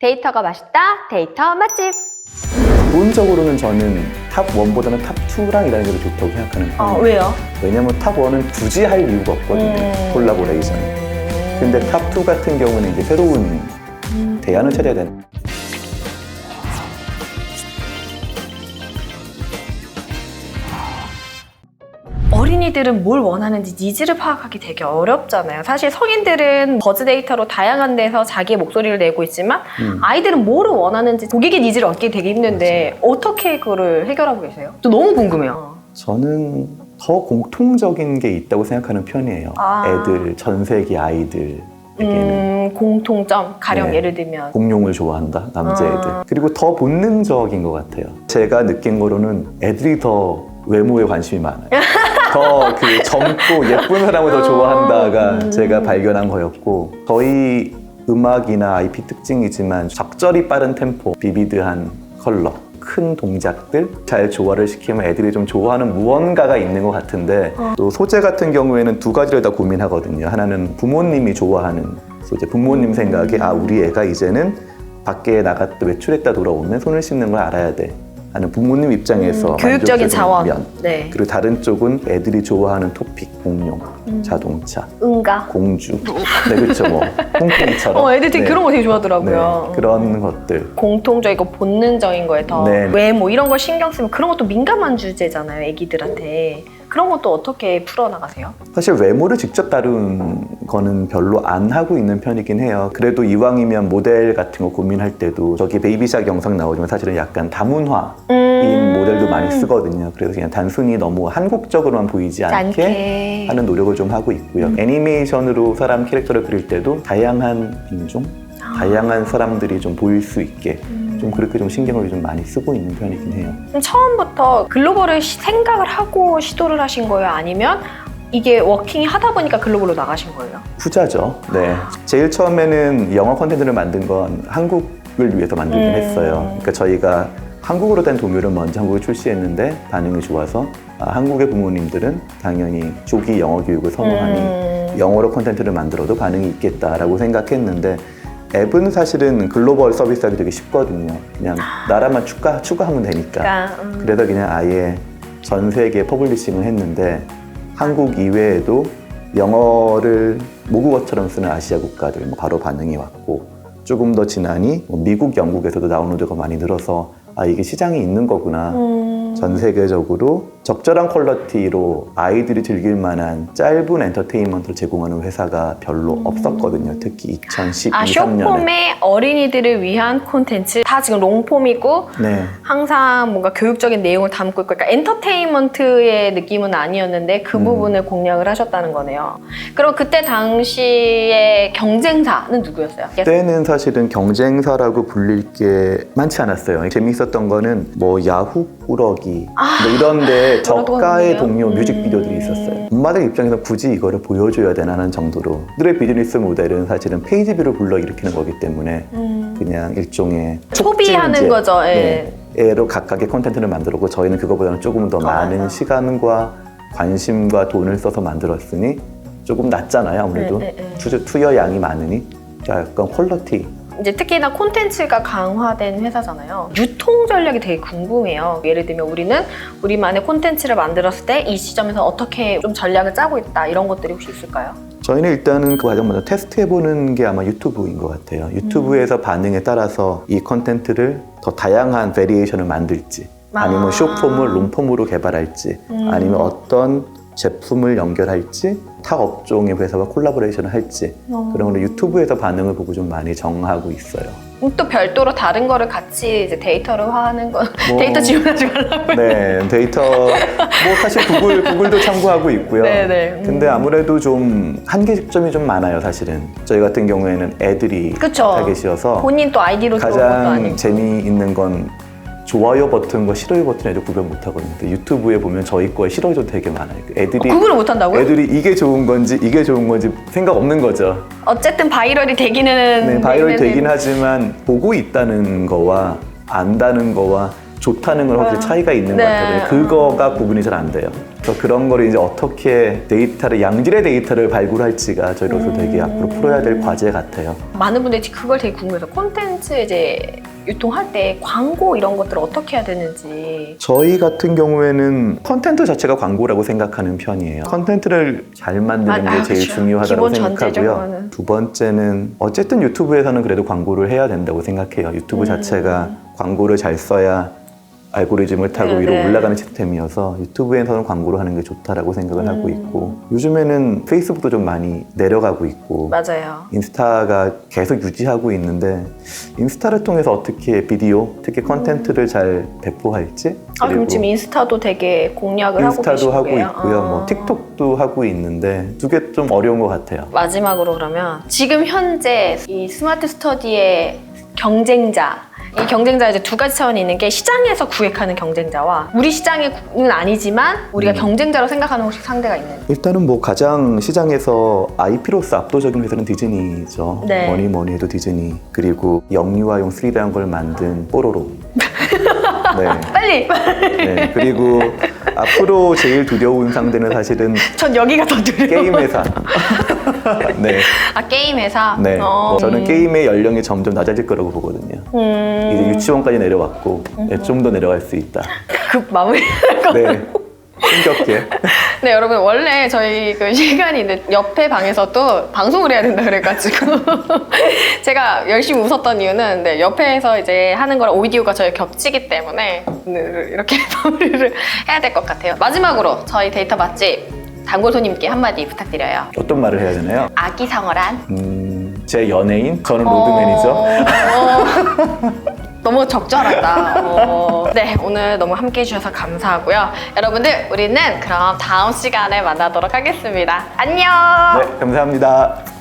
데이터가 맛있다. 데이터 맛집. 기본적으로는 저는 탑 1보다는 탑 2랑 일하는 게 더 좋다고 생각하는 편이에요. 어, 왜요? 왜냐면 탑 1은 굳이 할 이유가 없거든요. 음. 콜라보레이션. 근데 탑 2 같은 경우는 이제 새로운 음. 대안을 찾아야 되는. 어린이들은 뭘 원하는지 니즈를 파악하기 되게 어렵잖아요. 사실 성인들은 버즈 데이터로 다양한 데서 자기의 목소리를 내고 있지만 음. 아이들은 뭐를 원하는지 고객의 니즈를 얻기 되게 힘든데 어떻게 그거를 해결하고 계세요? 저 너무 궁금해요. 저는 더 공통적인 게 있다고 생각하는 편이에요. 아. 애들, 전 세계 아이들에게는. 음, 공통점 가령 네. 예를 들면 공룡을 좋아한다, 남자애들. 아. 그리고 더 본능적인 것 같아요. 제가 느낀 거로는 애들이 더 외모에 관심이 많아요. 더 그 젊고 예쁜 사람을 더 좋아한다가 음. 제가 발견한 거였고, 저희 음악이나 IP 특징이지만 적절히 빠른 템포, 비비드한 컬러, 큰 동작들 잘 조화를 시키면 애들이 좀 좋아하는 무언가가 있는 것 같은데 또 소재 같은 경우에는 두 가지를 다 고민하거든요. 하나는 부모님이 좋아하는 소재, 부모님 생각에 아 우리 애가 이제는 밖에 나갔다 외출했다 돌아오면 손을 씻는 걸 알아야 돼 하는 부모님 입장에서 음, 교육적인 자원. 면. 네. 그리고 다른 쪽은 애들이 좋아하는 토픽, 공룡, 음. 자동차, 응가. 공주, 네 그렇죠 뭐 홍콩이처럼. 어, 애들 되게 네. 그런 거 되게 좋아하더라고요. 네, 그런 것들. 공통적이고 본능적인 거에 더 네. 외모 이런 걸 신경 쓰면 그런 것도 민감한 주제잖아요, 애기들한테. 그런 것도 어떻게 풀어나가세요? 사실 외모를 직접 다룬 거는 별로 안 하고 있는 편이긴 해요. 그래도 이왕이면 모델 같은 거 고민할 때도 저기 베이비샥 영상 나오지만 사실은 약간 다문화인 음. 모델도 많이 쓰거든요. 그래서 그냥 단순히 너무 한국적으로만 보이지 않게, 않게. 하는 노력을 좀 하고 있고요. 음. 애니메이션으로 사람 캐릭터를 그릴 때도 다양한 인종, 다양한 사람들이 좀 보일 수 있게 음. 좀 그렇게 좀 신경을 좀 많이 쓰고 있는 편이긴 해요. 그럼 처음부터 글로벌을 시- 생각을 하고 시도를 하신 거예요? 아니면 이게 워킹이 하다 보니까 글로벌로 나가신 거예요? 후자죠. 네. 제일 처음에는 영어 콘텐츠를 만든 건 한국을 위해서 만들긴 음. 했어요. 그러니까 저희가 한국어로 된 동요를 먼저 한국에 출시했는데 반응이 좋아서 아, 한국의 부모님들은 당연히 조기 영어 교육을 선호하니 음. 영어로 콘텐츠를 만들어도 반응이 있겠다라고 생각했는데 앱은 사실은 글로벌 서비스하기 되게 쉽거든요. 그냥 나라만 추가, 추가하면 되니까. 그러니까, 음. 그래서 그냥 아예 전 세계 퍼블리싱을 했는데 한국 이외에도 영어를 모국어처럼 쓰는 아시아 국가들 뭐 바로 반응이 왔고 조금 더 지나니 뭐 미국, 영국에서도 다운로드가 많이 늘어서 아 이게 시장이 있는 거구나. 음. 전 세계적으로 적절한 퀄리티로 아이들이 즐길 만한 짧은 엔터테인먼트를 제공하는 회사가 별로 없었거든요. 특히 2012, 아, 3년에. 쇼폼의 어린이들을 위한 콘텐츠 다 지금 롱폼이고 네. 항상 뭔가 교육적인 내용을 담고 있고 그러니까 엔터테인먼트의 느낌은 아니었는데 그 음. 부분을 공략을 하셨다는 거네요. 그럼 그때 당시에 경쟁사는 누구였어요? 그때는 사실은 경쟁사라고 불릴 게 많지 않았어요. 재미있었던 거는 뭐 야후 꾸러기 뭐 이런데 뭐라고 저가의? 동료 음. 뮤직비디오들이 있었어요. 엄마들 입장에서 굳이 이거를 보여줘야 되나 하는 정도로 그들의 비즈니스 모델은 사실은 페이지뷰를 불러일으키는 거기 때문에 음. 그냥 일종의 소비하는 거죠. 예. 네, 애로 각각의 콘텐츠를 만들었고 저희는 그거보다는 조금 더 많은 맞아. 시간과 관심과 돈을 써서 만들었으니 조금 낫잖아요. 아무래도 네, 네, 네. 투, 투여 양이 많으니 약간 퀄러티 이제 특히나 콘텐츠가 강화된 회사잖아요. 유통 전략이 되게 궁금해요. 예를 들면 우리는 우리만의 콘텐츠를 만들었을 때 이 시점에서 어떻게 좀 전략을 짜고 있다 이런 것들이 혹시 있을까요? 저희는 일단은 그 과정 먼저 테스트해보는 게 아마 유튜브인 것 같아요. 유튜브에서 음. 반응에 따라서 이 컨텐츠를 더 다양한 베리에이션을 만들지 아니면 아. 쇼폼을 롱폼으로 개발할지 음. 아니면 어떤 제품을 연결할지 타 업종의 회사와 콜라보레이션을 할지 어. 그런 걸 유튜브에서 반응을 보고 좀 많이 정하고 있어요. 그럼 또 별도로 다른 거를 같이 이제 데이터로 하는 건 뭐- 데이터 지원하지 말라고. 네, 데이터 뭐 사실 구글 구글도 참고하고 있고요. 네네. 음. 근데 아무래도 좀 한계점이 좀 많아요, 사실은. 저희 같은 경우에는 애들이 그쵸. 타겟이어서 본인 또 아이디로 들어온 것도 가장 아니고. 재미있는 건 좋아요 버튼과 싫어요 버튼 애들 구별 못 하거든요. 근데 유튜브에 보면 저희 거에 싫어요도 되게 많아요. 애들이 구분을 못 한다고요? 애들이 이게 좋은 건지 이게 좋은 건지 생각 없는 거죠. 어쨌든 바이럴이 되기는 네, 바이럴 되기는- 되긴 하지만 보고 있다는 거와 안다는 거와 좋다는 건 확실히 아, 차이가 있는 네. 것 같아요. 그거가 구분이 잘 안 돼요. 그래서 그런 거를 이제 어떻게 데이터를 양질의 데이터를 발굴할지가 저희로서 되게 앞으로 풀어야 될 과제 같아요. 많은 분들이 그걸 되게 궁금해서 콘텐츠 이제 유통할 때 광고 이런 것들을 어떻게 해야 되는지 저희 같은 경우에는 컨텐트 자체가 광고라고 생각하는 편이에요. 컨텐트를 잘 만드는 아, 게 아, 제일 그렇죠. 중요하다고 기본 생각하고요. 전제적으로는. 두 번째는 어쨌든 유튜브에서는 그래도 광고를 해야 된다고 생각해요. 유튜브 음. 자체가 광고를 잘 써야 알고리즘을 타고 네, 위로 네. 올라가는 시스템이어서 유튜브에서는 광고를 하는 게 좋다라고 생각을 하고 음. 있고 요즘에는 페이스북도 좀 많이 내려가고 있고 맞아요. 인스타가 계속 유지하고 있는데 인스타를 통해서 어떻게 비디오, 특히 컨텐츠를 잘 배포할지 아, 그럼 지금 인스타도 되게 공략을 하고 인스타도 하고 거예요? 있고요. 아. 뭐 틱톡도 하고 있는데 두 개 좀 어려운 것 같아요. 마지막으로 그러면 지금 현재 이 스마트 스터디의 경쟁자 이 경쟁자 이제 두 가지 차원이 있는 게 시장에서 구획하는 경쟁자와 우리 시장은 아니지만 우리가 음. 경쟁자로 생각하는 혹시 상대가 있는 일단은 뭐 가장 시장에서 IP로서 압도적인 회사는 디즈니죠. 네. 뭐니 뭐니 해도 디즈니. 그리고 영유아용 3D라는 걸 만든 뽀로로. 네. 빨리 네. 그리고 앞으로 제일 두려운 상대는 사실은 전 여기가 더 두려워 게임 회사. 네. 아 게임 회사 네. 어. 뭐 저는 게임의 연령이 점점 낮아질 거라고 보거든요. 음... 이제 유치원까지 내려왔고 네, 좀더 내려갈 수 있다. 급 마무리 네. 힘겹게. 네 여러분 원래 저희 그 시간이 있는데 옆에 방에서도 방송을 해야 된다 그래가지고 제가 열심히 웃었던 이유는 네, 옆에서 이제 하는 거랑 오디오가 저희 겹치기 때문에 오늘 이렇게 마무리를 해야 될 것 같아요 마지막으로 저희 데이터 맛집 단골 손님께 한마디 부탁드려요 어떤 말을 해야 되나요? 아기 상어란 음, 제 연예인? 저는 로드 매니저. 어, 너무 적절하다. 어, 네, 오늘 너무 함께 해주셔서 감사하고요. 여러분들, 우리는 그럼 다음 시간에 만나도록 하겠습니다. 안녕! 네, 감사합니다.